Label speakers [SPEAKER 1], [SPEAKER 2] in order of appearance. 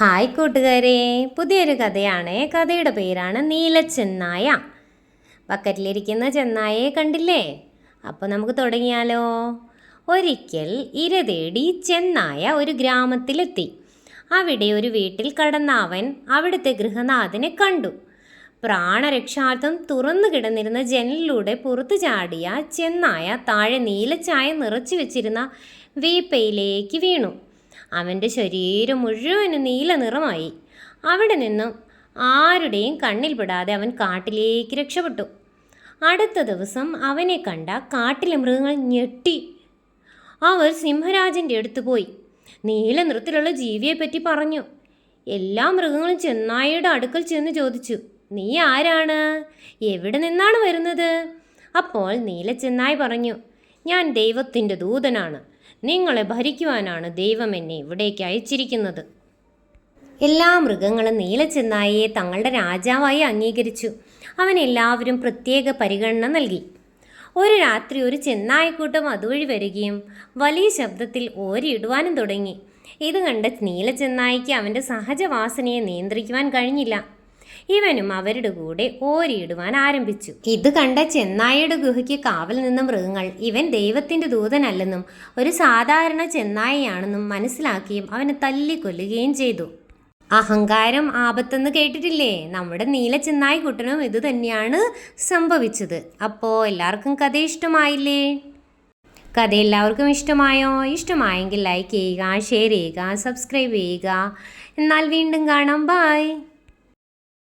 [SPEAKER 1] Hi കൂട്ടുകാരെ പുതിയൊരു കഥയാണ്. കഥയുടെ പേരാണ് നീല ചെന്നായ ബക്കറ്റിലിരിക്കുന്ന ചെന്നായയെ കണ്ടില്ലേ? അപ്പോൾ നമുക്ക് തുടങ്ങിയാലോ. ഒരിക്കൽ ഇര തേടി ചെന്നായ ഒരു ഗ്രാമത്തിലെത്തി. അവിടെ ഒരു വീട്ടിൽ കടന്ന അവൻ അവിടുത്തെ ഗൃഹനാഥനെ കണ്ടു. പ്രാണരക്ഷാർത്ഥം തുറന്നു കിടന്നിരുന്ന ജനലിലൂടെ പുറത്തു ചാടിയ ചെന്നായ താഴെ നീലച്ചായ നിറച്ചു വെച്ചിരുന്ന വീപ്പയിലേക്ക് വീണു. അവന്റെ ശരീരം മുഴുവനും നീല നിറമായി. അവിടെ നിന്നും ആരുടെയും കണ്ണിൽപ്പെടാതെ അവൻ കാട്ടിലേക്ക് രക്ഷപ്പെട്ടു. അടുത്ത ദിവസം അവനെ കണ്ട കാട്ടിലെ മൃഗങ്ങൾ ഞെട്ടി. അവർ സിംഹരാജന്റെ അടുത്ത് പോയി. നീല നിറത്തിലുള്ള ജീവിയെപ്പറ്റി പറഞ്ഞു. എല്ലാ മൃഗങ്ങളും ചെന്നായിയുടെ അടുക്കൽ ചെന്ന് ചോദിച്ചു നീ ആരാണ്? എവിടെ നിന്നാണ് വരുന്നത്? അപ്പോൾ നീല ചെന്നായി പറഞ്ഞു ഞാൻ ദൈവത്തിന്റെ ദൂതനാണ്. നിങ്ങളെ ഭരിക്കുവാനാണ് ദൈവം എന്നെ ഇവിടേക്ക് അയച്ചിരിക്കുന്നത്. എല്ലാ മൃഗങ്ങളും നീലച്ചെന്നായയെ തങ്ങളുടെ രാജാവായി അംഗീകരിച്ചു. അവൻ എല്ലാവരും പ്രത്യേക പരിഗണന നൽകി. ഒരു രാത്രി ഒരു ചെന്നായക്കൂട്ടം അതുവഴി വരികയും വലിയ ശബ്ദത്തിൽ ഓരിയിടുവാനും തുടങ്ങി. ഇത് കണ്ട നീലച്ചെന്നായിക്ക് അവന്റെ സഹജവാസനയെ നിയന്ത്രിക്കുവാൻ കഴിഞ്ഞില്ല. ഇവനും അവരുടെ കൂടെ ഓരിയിടുവാൻ ആരംഭിച്ചു. ഇത് കണ്ട ചെന്നായയുടെ ഗുഹയ്ക്ക് കാവൽ നിന്ന മൃഗങ്ങൾ ഇവൻ ദൈവത്തിന്റെ ദൂതനല്ലെന്നും ഒരു സാധാരണ ചെന്നായയാണെന്നും മനസ്സിലാക്കിയും അവനെ തല്ലിക്കൊല്ലുകയും ചെയ്തു. അഹങ്കാരം ആപത്തെന്ന് കേട്ടിട്ടില്ലേ? നമ്മുടെ നീല ചെന്നായി കുട്ടനും ഇത് തന്നെയാണ് സംഭവിച്ചത്. അപ്പോൾ എല്ലാവർക്കും കഥ ഇഷ്ടമായില്ലേ? കഥ എല്ലാവർക്കും ഇഷ്ടമായോ? ഇഷ്ടമായെങ്കിൽ ലൈക്ക് ചെയ്യുക ഷെയർ ചെയ്യുക സബ്സ്ക്രൈബ് ചെയ്യുക. എന്നാൽ വീണ്ടും കാണാം. ബായ്